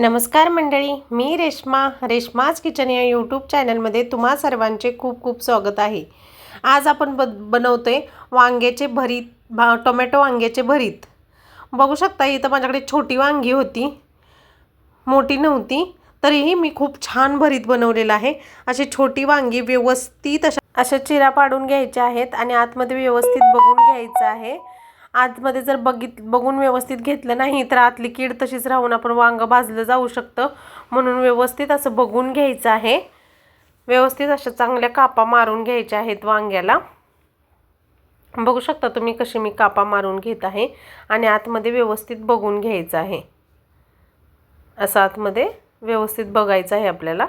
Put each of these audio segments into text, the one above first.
नमस्कार मंडळी मी रेश्मा रेश्माज किचन या यूट्यूब चॅनलमध्ये तुम्हा सर्वांचे खूप खूप स्वागत आहे. आज आपण ब बनवतो आहे वांग्याचे भरीत भा टोमॅटो वांग्याचे भरीत. बघू शकता इथं माझ्याकडे छोटी वांगी होती मोठी नव्हती तरीही मी खूप छान भरीत बनवलेलं आहे. अशी छोटी वांगी व्यवस्थित अशा अशा चिरा पाडून घ्यायच्या आहेत आणि आतमध्ये व्यवस्थित बघून घ्यायचं आहे. आतमध्ये जर बघित बघून व्यवस्थित घेतलं नाही तर आतली कीड तशीच राहून आपण वांगं भाजलं जाऊ शकतं. म्हणून व्यवस्थित असं बघून घ्यायचं आहे. व्यवस्थित अशा चांगल्या कापा मारून घ्यायच्या आहेत वांग्याला. बघू शकता तुम्ही कशी मी कापा मारून घेत आहे आणि आतमध्ये व्यवस्थित बघून घ्यायचं आहे. असं आतमध्ये व्यवस्थित बघायचं आहे आपल्याला.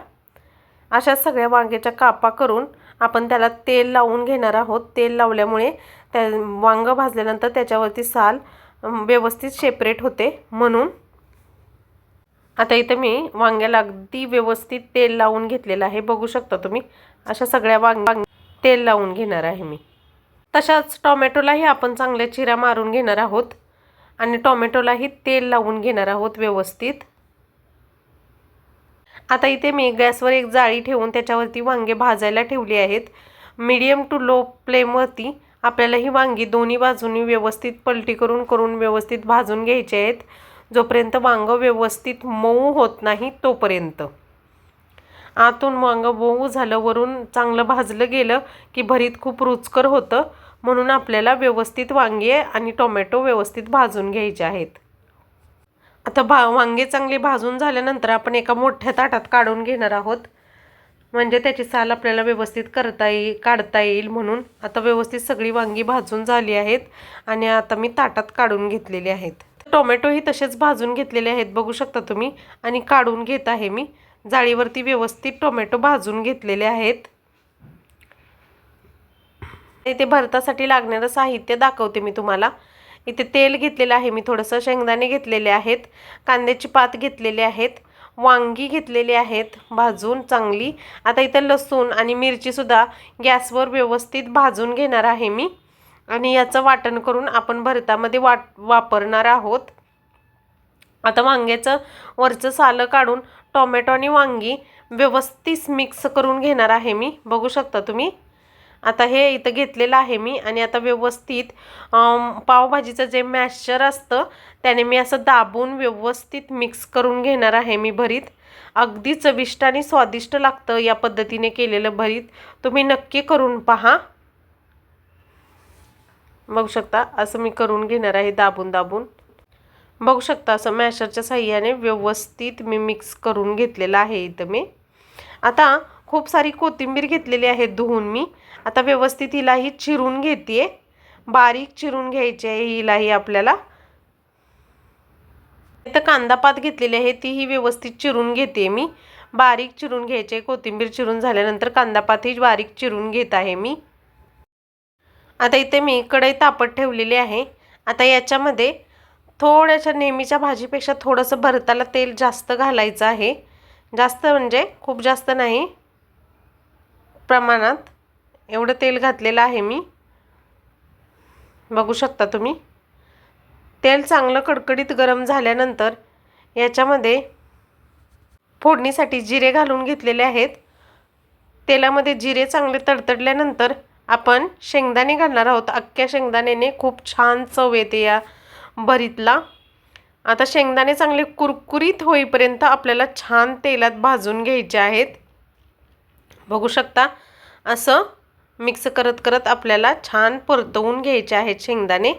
अशा सगळ्या वांग्याच्या कापा करून आपण त्याला तेल लावून घेणार आहोत. तेल लावल्यामुळे त्या वांगं भाजल्यानंतर त्याच्यावरती साल व्यवस्थित सेपरेट होते म्हणून. आता इथं मी वांग्याला अगदी व्यवस्थित तेल लावून घेतलेलं आहे. बघू शकता तुम्ही अशा सगळ्या वांग वांग- तेल लावून घेणार आहे मी. तशाच टॉमॅटोलाही आपण चांगल्या चिरा मारून घेणार आहोत आणि टॉमॅटोलाही तेल लावून घेणार आहोत व्यवस्थित. आता इथे मी गॅसवर एक जाळी ठेवून त्याच्यावरती वांगे भाजायला ठेवली आहेत. मीडियम टू लो फ्लेमवरती आपल्याला ही वांगी दोन्ही बाजूनी व्यवस्थित पलटी करून करून व्यवस्थित भाजून घ्यायचे आहेत. जोपर्यंत वांगं व्यवस्थित मऊ होत नाही तोपर्यंत. आतून वांगं मऊ झालं वरून चांगलं भाजलं गेलं की भरीत खूप रुचकर होतं. म्हणून आपल्याला व्यवस्थित वांगे आणि टोमॅटो व्यवस्थित भाजून घ्यायचे आहेत. आता भा वांगे चांगले भाजून झाल्यानंतर आपण एका मोठ्या ताटात काढून घेणार आहोत. म्हणजे त्याची साल आपल्याला व्यवस्थित करता येईल काढता येईल म्हणून आता व्यवस्थित सगळी वांगी भाजून झाली आहेत आणि आता मी ताटात काढून घेतलेली आहेत. टोमॅटोही तसेच भाजून घेतलेले आहेत बघू शकता तुम्ही. आणि काढून घेत आहे मी. जाळीवरती व्यवस्थित टोमॅटो भाजून घेतलेले आहेत. इथे भरतासाठी लागणारं साहित्य दाखवते मी तुम्हाला. इथे तेल घेतलेलं आहे मी थोडंसं शेंगदाणे घेतलेले आहेत. कांद्याची पात घेतलेली आहेत. वांगी घेतलेली आहेत भाजून चांगली. आता इथं लसूण आणि मिरचीसुद्धा गॅसवर व्यवस्थित भाजून घेणार आहे मी. आणि याचं वाटण करून आपण भरतामध्ये वाट वापरणार आहोत. आता वांग्याचं वरचं सालं काढून टोमॅटो आणि वांगी व्यवस्थित मिक्स करून घेणार आहे मी. बघू शकता तुम्ही? आता हे इथं घेतलेलं आहे मी आणि आता व्यवस्थित पावभाजीचं जे मॅशर असतं त्याने मी असं दाबून व्यवस्थित मिक्स करून घेणार आहे मी भरीत. अगदी चविष्ट आणि स्वादिष्ट लागतं या पद्धतीने केलेलं भरीत. तुम्ही नक्की करून पहा. बघू शकता असं मी करून घेणार आहे दाबून दाबून. बघू शकता असं मॅशरच्या साह्याने व्यवस्थित मी मिक्स करून घेतलेलं आहे इथं मी. आता खूप सारी कोथिंबीर घेतलेली आहे धुवून मी. आता व्यवस्थित हिलाही चिरून घेते बारीक चिरून घ्यायची आहे हिलाही आपल्याला. इथं कांदा पात घेतलेली आहे तीही व्यवस्थित चिरून घेते मी. बारीक चिरून घ्यायचे आहे कोथिंबीर चिरून झाल्यानंतर कांदा पातही बारीक चिरून घेत आहे मी. आता इथे मी कढई तापत ठेवलेली आहे. आता याच्यामध्ये थोड्याशा नेहमीच्या भाजीपेक्षा थोडंसं भरताला तेल जास्त घालायचं आहे. जास्त म्हणजे खूप जास्त नाही. प्रमाणात एवढं तेल घातलेलं आहे मी. बघू शकता तुम्ही. तेल चांगलं कडकडीत गरम झाल्यानंतर याच्यामध्ये फोडणीसाठी जिरे घालून घेतलेले आहेत. तेलामध्ये जिरे चांगले तडतडल्यानंतर आपण शेंगदाणे घालणार आहोत. अख्ख्या शेंगदाण्याने खूप छान चव येते या भरीतला. आता शेंगदाणे चांगले कुरकुरीत होईपर्यंत आपल्याला छान तेलात भाजून घ्यायचे आहेत. बघू शकता असं मिक्स करत करत आपल्याला छान परतवून घ्यायचे आहेत शेंगदाणे.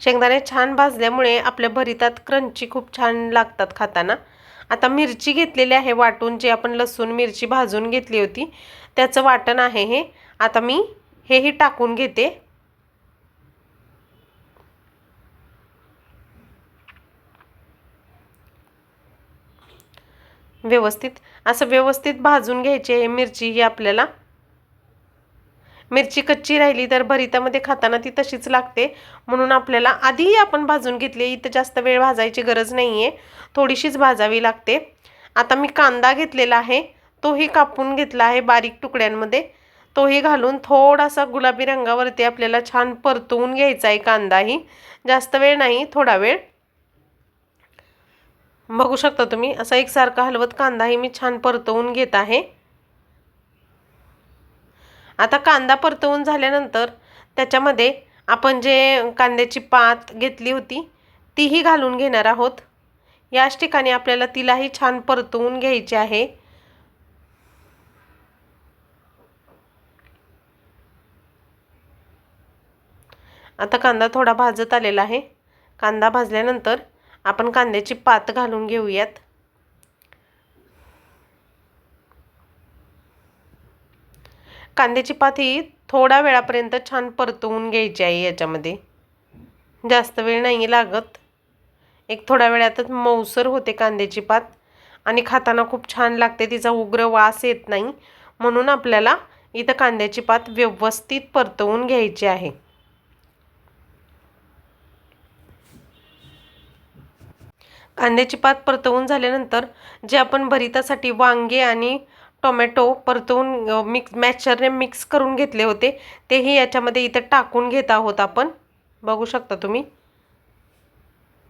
शेंगदाणे छान भाजल्यामुळे आपल्या भरितात क्रंची खूप छान लागतात खाताना. आता मिरची घेतलेली आहे वाटून जी आपण लसूण मिरची भाजून घेतली होती त्याचं वाटण आहे हे. आता मी हेही टाकून घेते. व्यवस्थित. असं व्यवस्थित भाजून घ्यायची आहे मिरची ही आपल्याला. मिरची कच्ची राहिली तर भरितामध्ये खाताना ती तशीच लागते. म्हणून आपल्याला आधीही आपण भाजून घेतली इथं जास्त वेळ भाजायची गरज नाही आहे थोडीशीच भाजावी लागते. आता मी कांदा घेतलेला आहे तोही कापून घेतला आहे बारीक तुकड्यांमध्ये. तोही घालून थोडासा गुलाबी रंगावरती आपल्याला छान परतवून घ्यायचा आहे कांदाही. जास्त वेळ नाही थोडा वेळ. बघू शकता तुम्ही. असा एकसारखा हलवत कांदाही मी छान परतवून घेत आहे. आता कांदा परतवून झाल्यानंतर त्याच्यामध्ये आपण जे कांद्याची पात घेतली होती तीही घालून घेणार आहोत. याच ठिकाणी आपल्याला तिलाही छान परतवून घ्यायची आहे. आता कांदा थोडा भाजत आलेला आहे. कांदा भाजल्यानंतर आपण कांद्याची पात घालून घेऊयात. कांद्याची पात ही थोड्या वेळापर्यंत छान परतवून घ्यायची आहे याच्यामध्ये. जास्त वेळ नाही लागत. एक थोड्या वेळातच मऊसर होते कांद्याची पात. आणि खाताना खूप छान लागते तिचा उग्र वास येत नाही. म्हणून आपल्याला इथं कांद्याची पात व्यवस्थित परतवून घ्यायची आहे. कांद्याची पात परतवून झाल्यानंतर जे आपण भरितासाठी वांगे आणि टोमॅटो परतवून मिक्स मॅचरने मिक्स करून घेतले होते तेही याच्यामध्ये इथं टाकून घेत आहोत आपण. बघू शकता तुम्ही.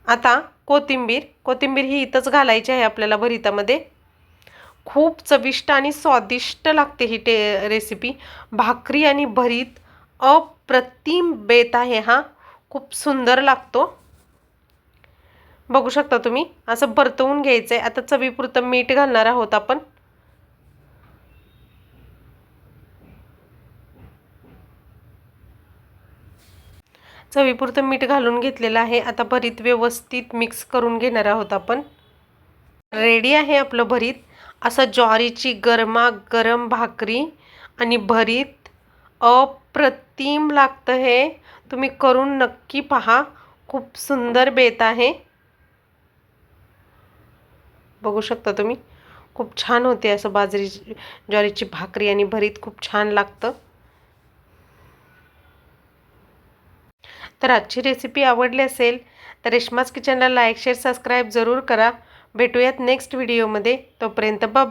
आता कोथिंबीर कोथिंबीर ही इथंच घालायची आहे आपल्याला भरितामध्ये. खूप चविष्ट आणि स्वादिष्ट लागते ही टे रेसिपी भाकरी आणि भरीत अप्रतिम बेत आहे हा. खूप सुंदर लागतो. बघू शकता तुम्ही. असं परतवून घ्यायचं आहे आता चवीपुरतं मीठ घालणार आहोत आपण. चवीपुरतं मीठ घालून घेतलेलं आहे. आता भरीत व्यवस्थित मिक्स करून घेणार आहोत आपण. रेडी आहे आपलं भरीत. असं ज्वारीची गरमा गरम भाकरी आणि भरीत अप्रतिम लागतं हे. तुम्ही करून नक्की पहा. खूप सुंदर बेत आहे. बघू शकता तुम्ही. खूप छान होते असं बाजरी ज्वारीची भाकरी आणि भरीत खूप छान लागतं. तर आजची रेसिपी आवडली असेल तर रेश्माज किचनला लाईक शेअर सबस्क्राईब जरूर करा. भेटूयात नेक्स्ट व्हिडिओमध्ये तोपर्यंत बा